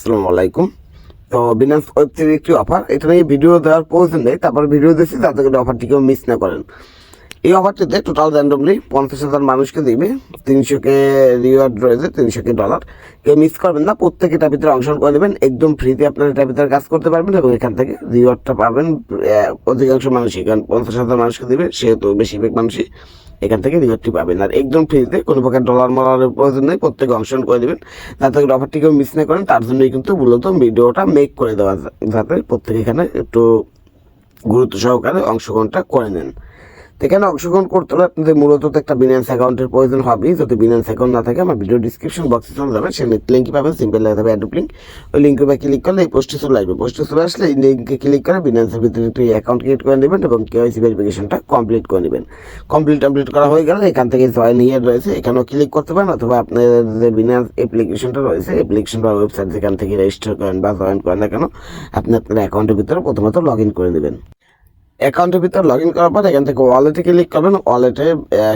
আসসালামু আলাইকুম। তো বিনান্স ওয়েব থ্রির একটি অফার এটা নিয়ে ভিডিও দেওয়ার প্রয়োজন নেই, তারপর ভিডিও দিচ্ছি যাতে করে অফারটি কেউ মিস না করেন। এই অফারটিতে টোটাল র্যান্ডমলি পঞ্চাশ হাজার মানুষকে দিবে, তিনশো কে রিওয়ার্ড রয়েছে, তিনশো কে ডলার কেউ মিস করবেন না, প্রত্যেকে এটার ভিতরে অংশগ্রহণ করে দেবেন একদম ফ্রিতে আপনারা এটার ভিতরে কাজ করতে পারবেন এবং এখান থেকে রিওয়ার্ডটা পাবেন অধিকাংশ মানুষই, কারণ পঞ্চাশ হাজার মানুষকে দিবে, সেহেতু বেশিরভাগ মানুষই। এখান থেকে রিওয়ার্ডটি পাবেন। আর একদম ফ্রিতে কোনো প্রকার ডলার মালার প্রয়োজন নেই, প্রত্যেকে অংশগ্রহণ করে দেবেন যাতে অফারটি কেউ মিস না করেন, তার জন্যই কিন্তু মূলত ভিডিওটা মেক করে দেওয়া, যাতে প্রত্যেকে এখানে একটু গুরুত্ব সহকারে অংশগ্রহণটা করে নেন। এখানে অংশগ্রহণ করতে হলে আপনাদের মূলত একটা বিনান্স অ্যাকাউন্টের প্রয়োজন হবেই। যদি বিনান্স অ্যাকাউন্ট না থাকে, আমার ভিডিও ডিসক্রিপশন বক্সে চলে যাবে সেই লিঙ্কই পাবেন সিম্পল লেখা থাকবে অ্যাডুপ লিঙ্ক ওই লিঙ্কে বা ক্লিক করলে এই পোস্টে চলে আসবে। পোস্টে চলে আসলে এই লিঙ্কে ক্লিক করে বিনান্সের ভিতরে একটি অ্যাকাউন্ট ক্রিয়েট করে নেবেন এবং কেওয়াইসি ভেরিফিকেশনটা কমপ্লিট করে নেবেন। কমপ্লিট কমপ্লিট করা হয়ে গেলে এখান থেকে জয়েন ইয়ার রয়েছে। এখানেও ক্লিক করতে পারেন অথবা আপনার যে বিনান্স অ্যাপ্লিকেশনটা রয়েছে। অ্যাপ্লিকেশন বা ওয়েবসাইট যেখান থেকে রেজিস্টার করেন বা জয়েন করেন না কেন, আপনি আপনার অ্যাকাউন্টের ভিতরে প্রথমত লগ ইন করে নেবেন। অ্যাকাউন্টের ভিতর লগ ইন করার পর এখান থেকে ওয়ালেটে ক্লিক করবেন। ওয়ালেটে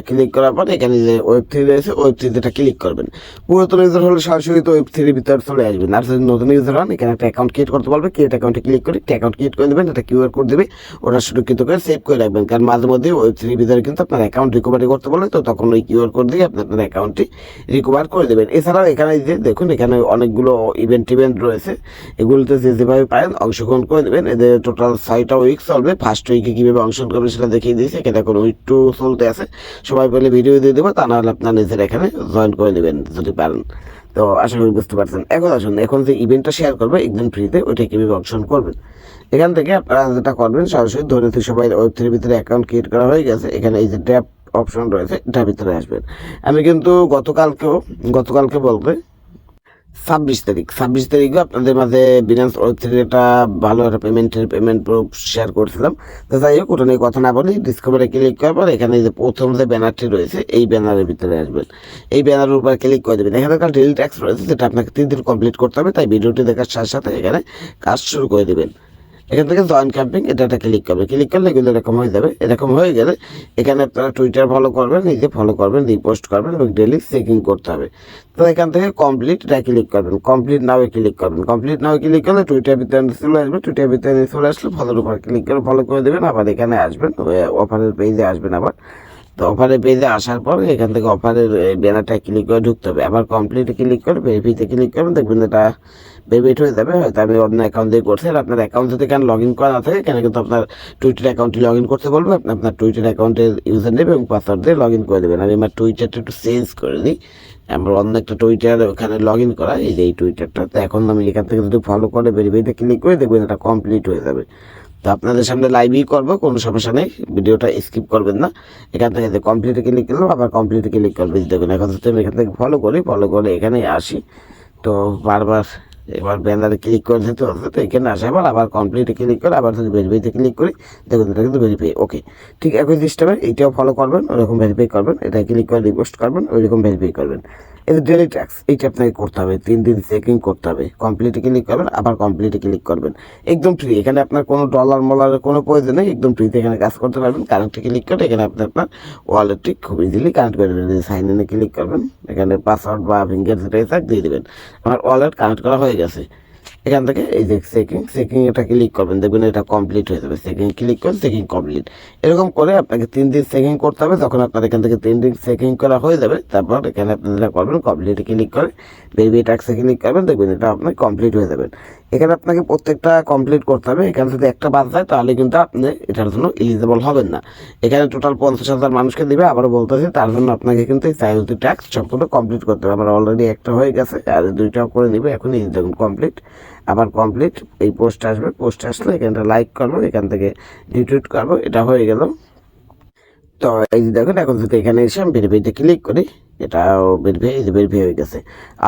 ক্লিক করার পর এখানে যে ওয়েব থ্রি রয়েছে ওয়েব থ্রিতে ক্লিক করবেন। পুরাতন ইউজার হলে সরাসরি তো ওয়েব থ্রির ভিতরে চলে আসবেন আর যদি নতুন ইউজার হন, এখানে একটা অ্যাকাউন্ট ক্রিয়েট করতে পারবে ক্রিয়েট অ্যাকাউন্টে ক্লিক করে একটা অ্যাকাউন্ট ক্রিয়েট করে দেবেন, একটা কিউআর কোড দেবে। ওটা সুরক্ষিত করে সেভ করে রাখবেন। কারণ মাঝে মধ্যে ওয়েব থ্রির ভিতরে কিন্তু আপনার অ্যাকাউন্ট রিকভারি করতে বলে তো তখন ওই কিউআর কোড দিয়ে আপনি আপনার অ্যাকাউন্টটি রিকভার করে দেবেন। এছাড়াও এখানে যে দেখুন, এখানে অনেকগুলো ইভেন্ট টিভেন্ট রয়েছে। এগুলোতে যে যেভাবে পারেন অংশগ্রহণ করে দেবেন এদের টোটাল ছয়টা উইক চলবে। ফার্স্ট উইকে কীভাবে অংশগ্রহণ করবেন সেটা দেখিয়ে দিয়েছি। এখানে এখন উইক টু চলতে আছে। সবাই পেলে ভিডিও দিয়ে দেবো, তা নাহলে আপনার নিজের এখানে জয়েন করে নেবেন যদি পারেন। তো আশা করি বুঝতে পারছেন। এখন আসুন, এখন যে ইভেন্টটা শেয়ার করবে একদম ফ্রিতে ওইটা কীভাবে অংশগ্রহণ করবেন। এখান থেকে আপনারা যেটা করবেন, সরাসরি ধরে সবাই ওয়েব থ্রির ভিতরে অ্যাকাউন্ট ক্রিয়েট করা হয়ে গেছে। এখানে এই যে ট্যাপ অপশন রয়েছে, এটার ভিতরে আসবেন। আমি কিন্তু গতকালকেও, গতকালকে বলতে ছাব্বিশ তারিখ। ছাব্বিশ তারিখও আপনাদের মাঝে বিনান্স ওয়েব থেকে একটা ভালো একটা পেমেন্টের পেমেন্ট প্রুফ শেয়ার করছিলাম। তো যাই হোক, ওটা নিয়ে কথা না বলি ডিসকভারে ক্লিক করার পর এখানে যে প্রথম যে ব্যানারটি রয়েছে, এই ব্যানারের ভিতরে আসবেন। এই ব্যানারের উপর ক্লিক করে দেবেন। এখানে একটা ডেলি ট্যাক্স রয়েছে, যেটা আপনাকে তিন দিন কমপ্লিট করতে হবে, তাই ভিডিওটি দেখার সাথে সাথে এখানে কাজ শুরু করে দেবেন। এখান থেকে জয়েন ক্যাম্পিং এটা একটা ক্লিক করবে। ক্লিক করলে এগুলো এরকম হয়ে যাবে। এরকম হয়ে গেলে এখানে আপনারা টুইটার ফলো করবেন নিজে ফলো করবেন রিপোস্ট করবেন এবং ডেলি চেকিং করতে হবে। তো এখান থেকে কমপ্লিট এটা ক্লিক করবেন। কমপ্লিট নাও ক্লিক করবেন। কমপ্লিট নাও ক্লিক করলে টুইটার ভিতরে চলে আসবে। টুইটার ভিতরে চলে আসলে ফলোর উপর ক্লিক করে ফলো করে দেবেন, আবার এখানে আসবেন অফারের পেজে আসবেন আবার। তো অফারের পেজে আসার পর এখান থেকে অফারের ব্যানারটা ক্লিক করে ঢুকতে হবে। আবার কমপ্লিট ক্লিক করে ভেরিফিতে ক্লিক করবেন দেখবেন এটা ভেরিফাইড হয়ে যাবে। হয়তো আমি অন্য অ্যাকাউন্ট দিয়ে করছি আর আপনার অ্যাকাউন্ট যদি এখানে লগ ইন করা থাকে, এখানে কিন্তু আপনার টুইটার অ্যাকাউন্টে লগ ইন করতে বলবে। আপনি আপনার টুইটার অ্যাকাউন্টের ইউজার নেবে এবং পাসওয়ার্ড দিয়ে লগ ইন করে দেবেন। আমি আমার টুইটারটা একটু চেঞ্জ করে দিই। আমার অন্য একটা টুইটার ওখানে লগ ইন করা, এই যে এই টুইটারটা তো এখন আমি এখান থেকে যদি ফলো করে ভেরিফাইতে ক্লিক করে দেখবেন এটা কমপ্লিট হয়ে যাবে। তো আপনাদের সামনে লাইভই করব, কোনো সমস্যা নেই। ভিডিওটা স্কিপ করবেন না। এখান থেকে কমপ্লিটে ক্লিক করলাম, আবার কমপ্লিটে ক্লিক করবেন। দেখুন, এখন যদি আমি এখান থেকে ফলো করি ফলো করে এখানে আসি। তো বারবার এবার ব্যানারে ক্লিক করে দিতে হবে তো এখানে আসে আবার আবার কমপ্লিটে ক্লিক করে, আবার যদি ভেরিফাইতে ক্লিক করি। দেখুন, এটা কিন্তু ভেরিফাই ওকে ঠিক একই সিস্টেমে এইটাও ফলো করবেন, ওরকম ভেরিফাই করবেন, এটা ক্লিক করে রিকোয়েস্ট করবেন, ওইরকম ভেরিফাই করবেন। এই যে ডেলি ট্যাক্স এইটা আপনাকে করতে হবে। তিন দিন চেকিং করতে হবে। কমপ্লিটে ক্লিক করবেন, আবার কমপ্লিটে ক্লিক করবেন। একদম ফ্রি এখানে আপনার কোনো ডলার মলারের কোনো প্রয়োজন নেই, একদম ফ্রিতে এখানে কাজ করতে পারবেন। কারেন্টে ক্লিক করে এখানে আপনি আপনার ওয়ালেটটি খুব ইজিলি কানেক্ট করে দেবেন সাইন ইনে ক্লিক করবেন। এখানে পাসওয়ার্ড বা ফিঙ্গার সেটাই দিয়ে দেবেন। আমার ওয়ালেট কানেক্ট করা হয়ে গেছে। এখান থেকে, এই যে চেকিং চেকিং এটা ক্লিক করবেন। দেখবেন এটা কমপ্লিট হয়ে যাবে। চেকিং ক্লিক করে চেকিং কমপ্লিট এরকম করে আপনাকে তিন দিন চেকিং করতে হবে। যখন আপনার এখান থেকে তিন দিন চেকিং করা হয়ে যাবে, তারপর এখানে আপনি যেটা করবেন কমপ্লিট ক্লিক করে বেবি ট্যাক্সে ক্লিক করবেন। দেখবেন এটা আপনার কমপ্লিট হয়ে যাবেন এখানে আপনাকে প্রত্যেকটা কমপ্লিট করতে হবে। এখানে যদি একটা বাদ যায়, তাহলে কিন্তু আপনি এটার জন্য এলিজিবল হবেন না। এখানে টোটাল পঞ্চাশ হাজার মানুষকে দিবে, আবারও বলতেছি, তার জন্য আপনাকে কিন্তু এই চাইল্ড ট্যাক্স সম্পূর্ণ কমপ্লিট করতে হবে। আমার অলরেডি একটা হয়ে গেছে, আর দুইটাও করে নিবে, এখন দেখুন কমপ্লিট আবার কমপ্লিট এই পোস্ট আসবে। পোস্ট আসলে এখানটা লাইক করব, এখান থেকে রিটুইট করব, এটা হয়ে গেল। তো এই যে দেখুন, এখন যদি এখানে এসে আমি ভেরিফাইতে ক্লিক করি এটাও ভেরিফাই এই যে ভেরিফাই হয়ে গেছে।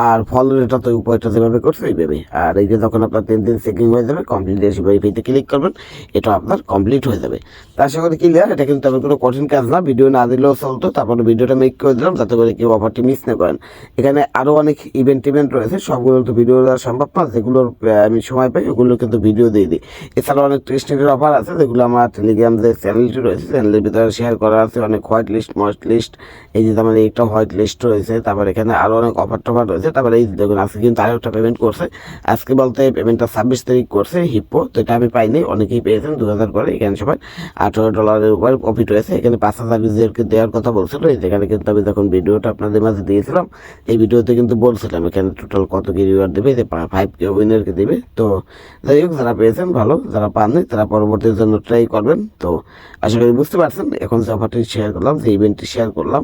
আর ফল এটা তো উপরটা যেভাবে করছে এইভাবে আর এই যে যখন আপনার তিন দিন চেকিং হয়ে যাবে কমপ্লিট এসে ভেরিফাইতে ক্লিক করবেন, এটা আপনার কমপ্লিট হয়ে যাবে। তার সাথে ক্লিয়ার এটা কিন্তু তেমন কোনো কঠিন কাজ না। ভিডিও না দিলেও চলতো, তারপরে ভিডিওটা মেক করে দিলাম, যাতে করে কেউ অফারটি মিস না করেন। এখানে আরও অনেক ইভেন্ট টিভেন্ট রয়েছে, সবগুলো তো ভিডিও দেওয়া সম্ভব না, যেগুলোর আমি সময় পাই, ওগুলো কিন্তু ভিডিও দিয়ে দিই। এছাড়াও অনেক টেস্টের অফার আছে, যেগুলো আমার টেলিগ্রাম যে চ্যানেলটি রয়েছে চ্যানেলের ভিতরে শেয়ার করা আছে, অনেক হোয়াইট লিস্ট মস্ট লিস্ট এই যে তার মানে একটা হোয়াইট লিস্ট রয়েছে, তারপর এখানে আরও অনেক অফার টফার রয়েছে, তারপরে এই দেখুন, আজকে কিন্তু আরও একটা পেমেন্ট করছে। আজকে বলতে পেমেন্টটা ছাব্বিশ তারিখ করছে হিপ্পো তো এটা আমি পাইনি, অনেকেই পেয়েছেন, দু হাজার করে, এখানে সবাই আঠারো ডলারের উপর প্রফিট রয়েছে এখানে পাঁচ হাজার ইউজারকে দেওয়ার কথা বলছিল যেখানে কিন্তু আমি যখন ভিডিওটা আপনাদের মাঝে দিয়েছিলাম, এই ভিডিওতে কিন্তু বলছিলাম, এখানে টোটাল কত কি রিওয়ার্ড দেবে, যে ফাইভ কে উইনারকে দেবে, তো যাই হোক, যারা পেয়েছেন, ভালো, যারা পাননি, তারা পরবর্তীর জন্য ট্রাই করবেন, তো আশা করি বুঝতে পারছেন, এখন যে অফারটি শেয়ার করলাম, যে ইভেন্টটি শেয়ার করলাম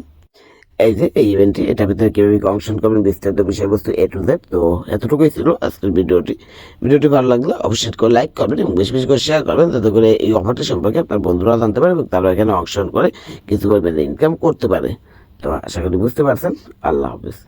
এই যে এই ইভেন্টটি এটার ভিতরে কীভাবে অংশগ্রহণ করবেন, বিস্তারিত বিষয়বস্তু এ টু জেড তো এতটুকুই ছিল আজকের ভিডিওটি। ভিডিওটি ভালো লাগলে অবশ্যই করে লাইক করবেন এবং বেশি বেশি করে শেয়ার করবেন, যাতে করে এই অফারটি সম্পর্কে আপনার বন্ধুরা জানতে পারে এবং তারা এখানে অংশগ্রহণ করে কিছু পরিমাণে ইনকাম করতে পারে। তো আশা করি বুঝতে পারছেন। আল্লাহ হাফিজ।